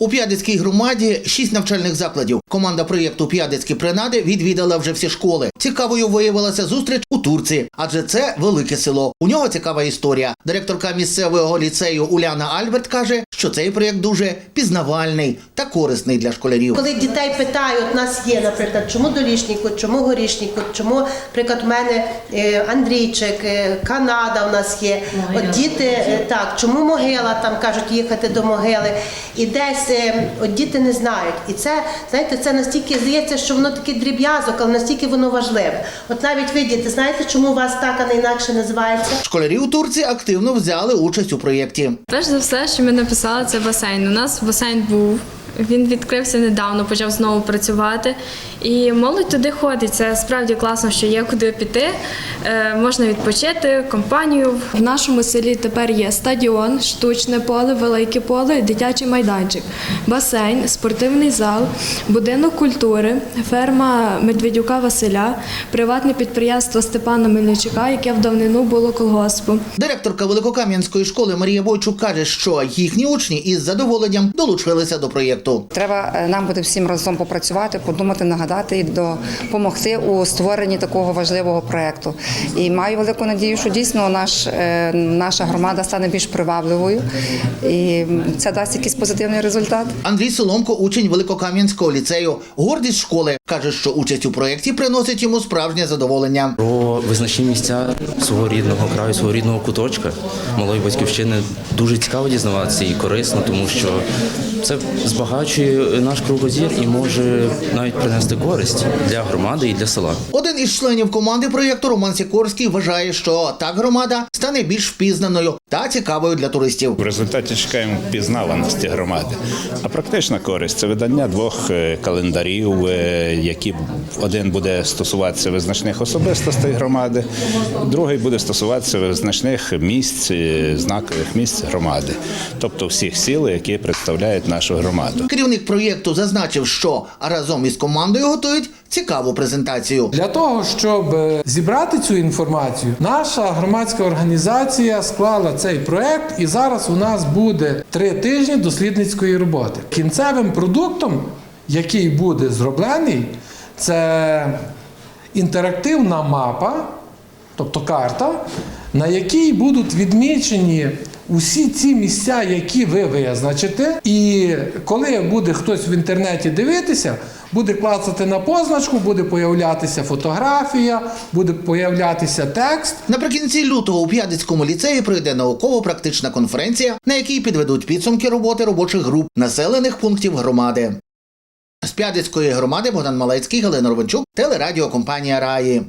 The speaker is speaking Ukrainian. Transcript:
У П'ядецькій громаді шість навчальних закладів. Команда проєкту П'ядицькі принади відвідала вже всі школи. Цікавою виявилася зустріч у Турці, адже це велике село. У нього цікава історія. Директорка місцевого ліцею Уляна Альберт каже, що цей проєкт дуже пізнавальний та корисний для школярів. Коли дітей питають, нас є, наприклад, чому долішніку, чому горішніку, чому, наприклад, у мене е, Андрійчик, е, Канада у нас є. От діти е, так, чому могила там кажуть їхати до могили, і десь от діти не знають. І це знаєте, це настільки здається, що воно такий дріб'язок, але настільки воно важливе. От навіть ви діти, знаєте, чому у вас так, а не інакше називається? Школярі у Турції активно взяли участь у проєкті. Перш за все, що ми написали, це басейн. У нас басейн був. Він відкрився недавно, почав знову працювати. І молодь туди ходить. Це справді класно, що є куди піти. Е, можна відпочити, компанію. В нашому селі тепер є стадіон, штучне поле, велике поле, дитячий майданчик, басейн, спортивний зал, будинок культури, ферма Медведюка Василя, приватне підприємство Степана Мельничука, яке в давнину було колгоспом. Директорка Великокам'янської школи Марія Бойчук каже, що їхні учні із задоволенням долучилися до проєкту. Треба е, нам буде всім разом попрацювати, подумати, нагадати і допомогти у створенні такого важливого проекту. І маю велику надію, що дійсно наш, е, наша громада стане більш привабливою, і це дасть якийсь позитивний результат. Андрій Соломко, учень Великокам'янського ліцею, гордість школи, каже, що участь у проєкті приносить йому справжнє задоволення. Про визначні місця свого рідного краю, свого рідного куточка малої батьківщини дуже цікаво дізнаватися і корисно, тому що це збагачує наш кругозір і може навіть принести користь для громади і для села. Один із членів команди проєкту Роман Сікорський вважає, що так громада стане більш впізнаною та цікавою для туристів. В результаті чекаємо впізнаваності громади. А практична користь це видання двох е, календарів, е, які один буде стосуватися визначних особистостей громади, другий буде стосуватися визначних місць, е, знакових місць громади, тобто всіх сіл, які представляють нашу громаду. Керівник проєкту зазначив, що разом із командою готують цікаву презентацію. Для того, щоб зібрати цю інформацію, наша громадська організація склала цей проект, і зараз у нас буде три тижні дослідницької роботи. Кінцевим продуктом, який буде зроблений, це інтерактивна мапа, тобто карта, на якій будуть відмічені усі ці місця, які ви визначите. І коли буде хтось в інтернеті дивитися, буде клацати на позначку, буде появлятися фотографія, буде появлятися текст. Наприкінці лютого у П'ядицькому ліцеї пройде науково-практична конференція, на якій підведуть підсумки роботи робочих груп населених пунктів громади. З П'ядицької громади Богдан Малецький, Галина Ровенчук, телерадіокомпанія Раї.